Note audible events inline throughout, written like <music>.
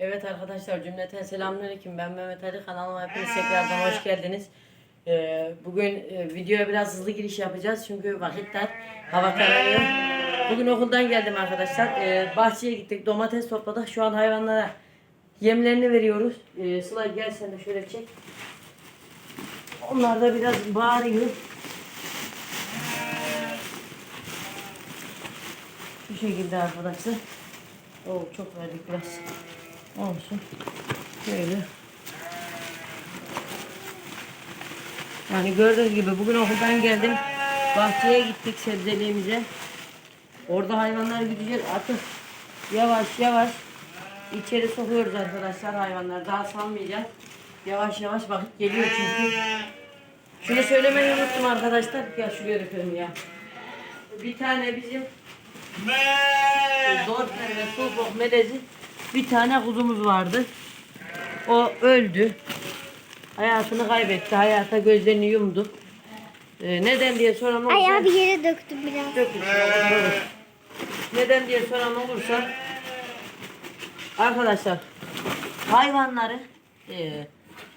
Evet arkadaşlar cümleten selamünaleyküm. Ben Mehmet Ali kanalıma hepiniz tekrardan hoş geldiniz. Ee, bugün e, videoya biraz hızlı giriş yapacağız çünkü vakit dar. Hava kararıyor. Bugün okuldan geldim arkadaşlar. Ee, bahçeye gittik. Domates topladık. Şu an hayvanlara yemlerini veriyoruz. Ee, Sıla gel sen de şöyle çek. Onlar da biraz bağırıyor. Bu şekilde arkadaşlar. Oo çok verdik biraz. Olsun. Şöyle. Yani gördüğünüz gibi bugün okuldan geldim. Bahçeye gittik sebzeliğimize. Orada hayvanlar gidecek artık yavaş yavaş içeri sokuyoruz arkadaşlar hayvanlar. Daha salmayacağız. Yavaş yavaş vakit geliyor çünkü. Şunu söylemeyi unuttum arkadaşlar. Ya şuraya dökelim ya. Bir tane bizim Dortmund ve Sulfok melezi bir tane kuzumuz vardı. O öldü. Hayatını kaybetti. Hayata gözlerini yumdu. Ee, neden diye soran olursa... Ay abi yere döktüm biraz. Olur. Neden diye soran olursa... Arkadaşlar hayvanları e,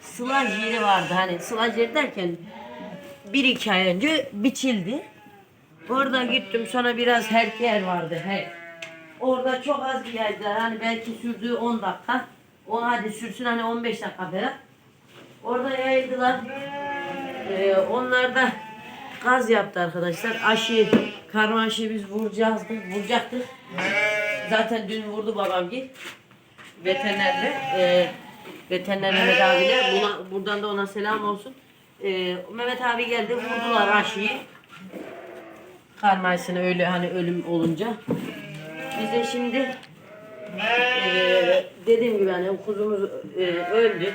sılaj yeri vardı. Hani sılaj yeri derken bir iki ay önce biçildi. Orada gittim sonra biraz herker vardı. Her. Orada çok az bir yerde hani belki sürdüğü 10 dakika. O hadi sürsün hani 15 dakika falan. Orada yayıldılar. Ee, onlar da gaz yaptı arkadaşlar. Aşı, karma aşı biz vuracağız, vuracaktık. Zaten dün vurdu babam git. Veterinerle. E, veteriner Mehmet abiyle. Buna, buradan da ona selam olsun. Ee, Mehmet abi geldi vurdular aşıyı. Karmaşını öyle hani ölüm olunca. Biz de şimdi eee dediğim gibi hani kuzumuz eee, öldü.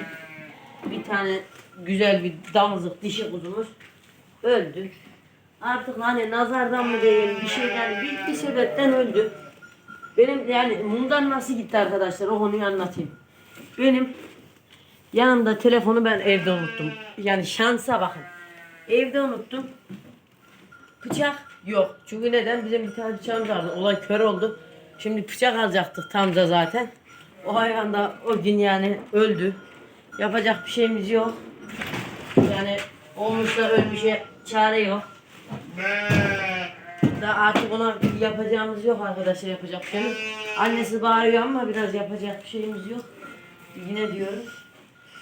Bir tane güzel bir damızlık dişi kuzumuz öldü. Artık hani nazardan mı değil bir şeyden bir, bir sebepten öldü. Benim yani bundan nasıl gitti arkadaşlar o konuyu anlatayım. Benim yanımda telefonu ben evde unuttum. Yani şansa bakın. Evde unuttum. Bıçak yok. Çünkü neden? Bizim bir tane bıçağımız vardı. Olay kör oldu. Şimdi bıçak alacaktık tam da zaten. O hayvan da o gün yani öldü. Yapacak bir şeyimiz yok. Yani olmuşsa ölmüşe çare yok. Da artık ona yapacağımız yok arkadaşlar yapacak bir şeyimiz. Annesi bağırıyor ama biraz yapacak bir şeyimiz yok. Yine diyoruz.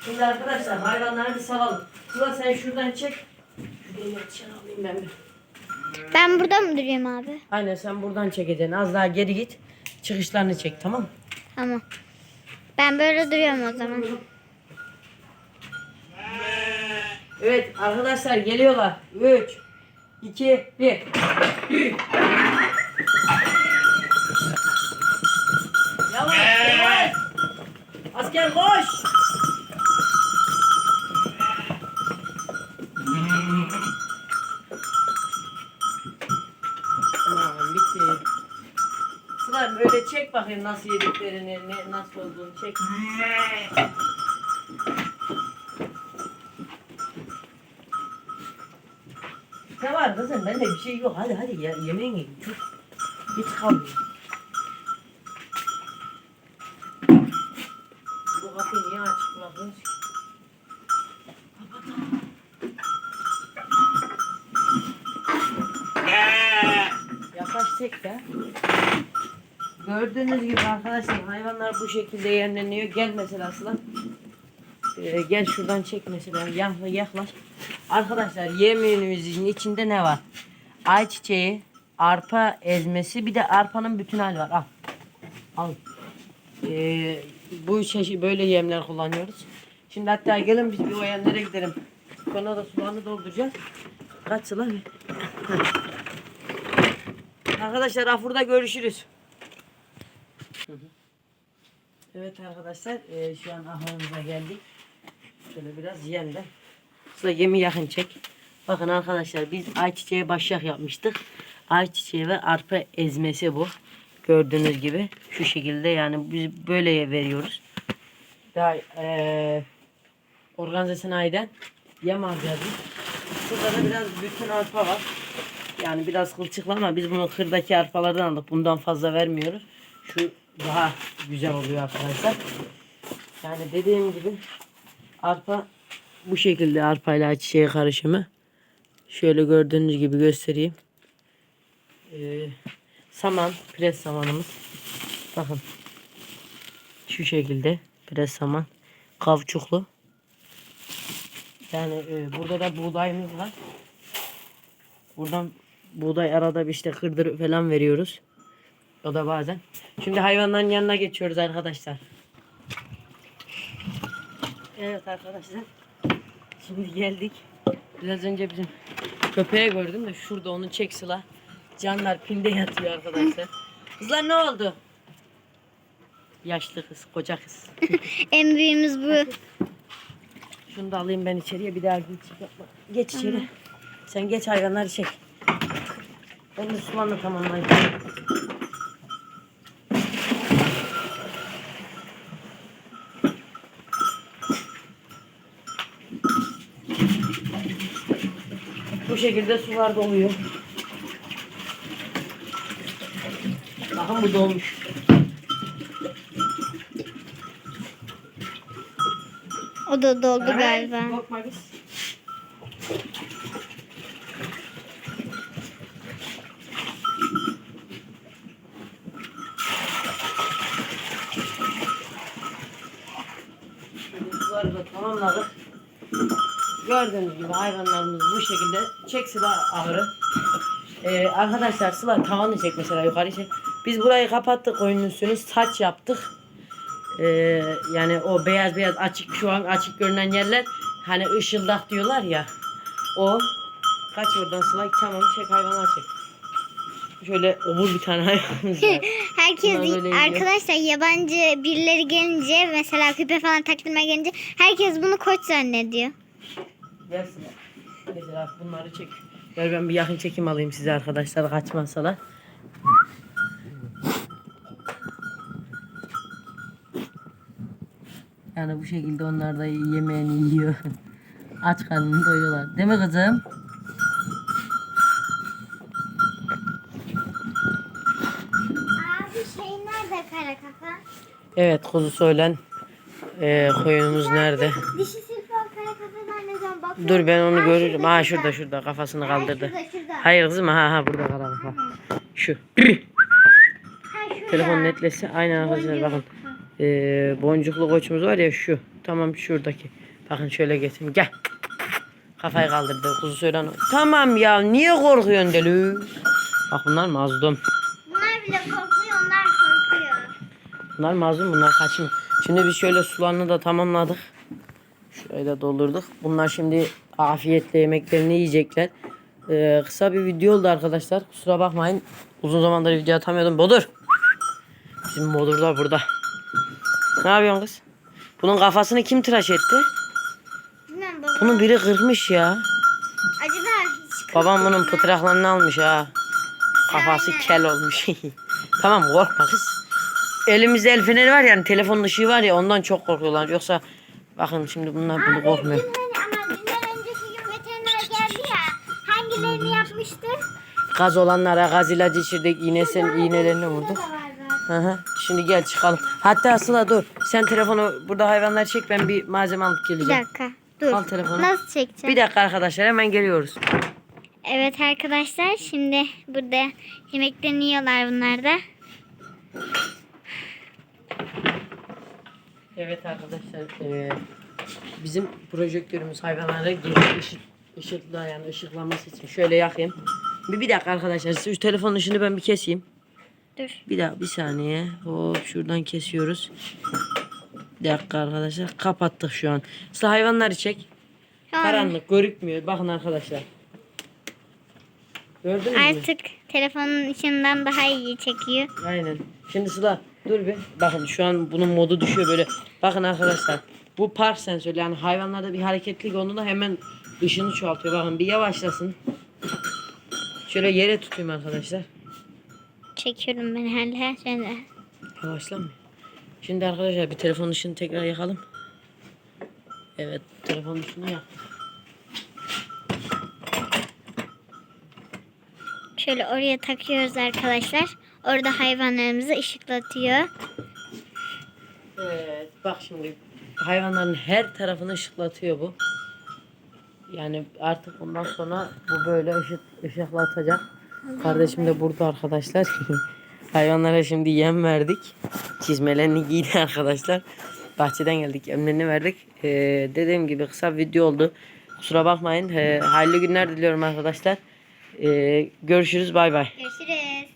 Şimdi arkadaşlar hayvanları bir salalım. Sıla sen şuradan çek. Şuraya yatışan alayım ben bir. Ben burada mı durayım abi? Aynen sen buradan çekeceksin. Az daha geri git. Çıkışlarını çek tamam mı? Tamam. Ben böyle duruyorum o zaman. Evet arkadaşlar geliyorlar. 3 2 1 Yavaş yavaş. Asker koş. Bakayım nasıl yediklerini, ne, nasıl olduğunu çek. Ne var kızım? Bende bir şey yok. Hadi hadi ya, yemeğini yiyin. Çok geç kalmıyor. Bu kapıyı niye bırakıyorsunuz ki? Çek de. Gördüğünüz gibi arkadaşlar hayvanlar bu şekilde yerleniyor. Gel mesela Sıla. Ee, gel şuradan çek mesela. Yakla, yaklaş. Arkadaşlar yemeğimizin içinde ne var? Ayçiçeği, arpa ezmesi, bir de arpanın bütün hali var. Al. Al. Ee, bu çeşit böyle yemler kullanıyoruz. Şimdi hatta gelin biz bir o yemlere gidelim. Sonra da sularını dolduracağız. Kaç sıla? Arkadaşlar afurda görüşürüz. Evet arkadaşlar e, şu an ahırımıza geldik. Şöyle biraz de. Sıra yemi yakın çek. Bakın arkadaşlar biz ayçiçeği başak yapmıştık. Ayçiçeği ve arpa ezmesi bu. Gördüğünüz gibi şu şekilde yani biz böyle veriyoruz. Daha e, organize sanayiden yem alacağız biz. Şurada da biraz bütün arpa var. Yani biraz kılçıklı ama biz bunu kırdaki arpalardan aldık. Bundan fazla vermiyoruz. Şu daha güzel oluyor arkadaşlar. Yani dediğim gibi arpa bu şekilde arpayla ayçiçeği karışımı. Şöyle gördüğünüz gibi göstereyim. Ee, saman, pres samanımız. Bakın. Şu şekilde pres saman. Kavçuklu. Yani e, burada da buğdayımız var. Buradan buğday arada bir işte kırdır falan veriyoruz. O da bazen. Şimdi hayvanların yanına geçiyoruz arkadaşlar. Evet arkadaşlar. Şimdi geldik. Biraz önce bizim köpeği gördüm de şurada onu çek sıla. Canlar pilde yatıyor arkadaşlar. Kızlar ne oldu? Yaşlı kız, koca kız. <laughs> En büyüğümüz bu. Şunu da alayım ben içeriye bir daha geç. Geç içeri. Sen geç hayvanları çek. Ben sulanı tamamlayayım. Şekilde sular doluyor. Bakın bu dolmuş. O da doldu galiba. Korkma kız. Suları da tamamladık. Gördüğünüz gibi hayvanlarımız bu şekilde. Çek sıla ahırı. Ee, arkadaşlar sıla tavanı çek mesela yukarı çek. Biz burayı kapattık oyunun üstünü saç yaptık. Ee, yani o beyaz beyaz açık şu an açık görünen yerler hani ışıldak diyorlar ya o kaç oradan sıla tamam çek hayvanlar çek şöyle obur bir tane hayvanımız var <laughs> Herkes Bunlar böyle yiyor. arkadaşlar yabancı birileri gelince mesela küpe falan taktırmaya gelince herkes bunu koç zannediyor. Sıla mesela bunları çek gel ben bir yakın çekim alayım size arkadaşlar kaçmazsalar yani bu şekilde onlar da yemeğini yiyor aç karnını doyuyorlar değil mi kızım? Abi şey nerede kara kafa? Evet kuzu söylen e, koyunumuz nerede? Dişi sirfan kara kafa Dur ben onu Ha, görürüm. Ha şurada, şurada kafasını kaldırdı. şurada, şurada. Hayır kızım ha ha burada kara kafa. Şu. <clears throat> Ha, şurada. Telefon netlesi aynen arkadaşlar bakın. Ee, boncuklu koçumuz var ya şu. Tamam şuradaki. Bakın şöyle getireyim. Gel. Kafayı kaldırdı. Kuzu söylen. Tamam ya niye korkuyorsun deli? Bak bunlar mazlum. Bunlar bile korkuyor, onlar korkuyor. Bunlar mazlum bunlar kaçmıyor. Şimdi biz şöyle sularını da tamamladık. Şurayı da doldurduk. Bunlar şimdi afiyetle yemeklerini yiyecekler. Ee, kısa bir video oldu arkadaşlar. Kusura bakmayın. Uzun zamandır video atamıyordum. Bodur. Bizim Bodur da burada. Ne yapıyorsun kız? Bunun kafasını kim tıraş etti? Bilmem baba. Bunun biri kırmış ya. Acaba hiç Babam bunun pıtraklarını almış ha. Kafası kel olmuş. <laughs> tamam korkma kız. Elimizde el feneri var yani telefonun ışığı var ya ondan çok korkuyorlar. Yoksa bakın şimdi bunlar bunu korkmuyor. Dün ama dünden önceki gün veteriner geldi ya. Hangilerini yapmıştı? Gaz olanlara gaz ilacı içirdik. İğnesen, iğnelerini vurduk. Hı. Şimdi gel çıkalım. Hatta Sıla dur. Sen telefonu burada hayvanlar çek ben bir malzeme alıp Bir geleceğim. dakika. Dur. Al telefonu. Nasıl çekeceğim? Bir dakika arkadaşlar hemen geliyoruz. Evet arkadaşlar şimdi burada yemeklerini yiyorlar bunlar da. Evet arkadaşlar eee, bizim projektörümüz hayvanlara geri ışık, ışıkla yani ışıklaması için şöyle yakayım. Bir, bir dakika arkadaşlar şu telefonun ışığını ben bir keseyim. Dur. Bir dakika bir saniye. Hop şuradan kesiyoruz. Bir dakika arkadaşlar kapattık şu an. Size hayvanları çek. An Karanlık görükmüyor. Bakın arkadaşlar. Gördünüz mü? Artık telefonun içinden daha iyi çekiyor. Aynen. Şimdi Sıla dur bir. Bakın şu an bunun modu düşüyor böyle. Bakın arkadaşlar. Bu park sensörü yani hayvanlarda bir hareketlilik olduğunda hemen ışını çoğaltıyor. Bakın bir yavaşlasın. Şöyle yere tutayım arkadaşlar. Çekiyorum ben hala. Şöyle. Yavaşlamıyor. Şimdi arkadaşlar bir telefon ışını tekrar yakalım. Evet telefon ışını yak. Şöyle oraya takıyoruz arkadaşlar. Orada hayvanlarımızı ışıklatıyor. Evet bak şimdi hayvanların her tarafını ışıklatıyor bu. Yani artık bundan sonra bu böyle ışık, ışıklatacak. Kardeşim de burada arkadaşlar. <laughs> Hayvanlara şimdi yem verdik. Çizmelerini giydi <laughs> arkadaşlar. Bahçeden geldik yemlerini verdik. Ee, dediğim gibi kısa bir video oldu. Kusura bakmayın. Ee, hayırlı günler diliyorum arkadaşlar. Ee, görüşürüz bay bay. Görüşürüz.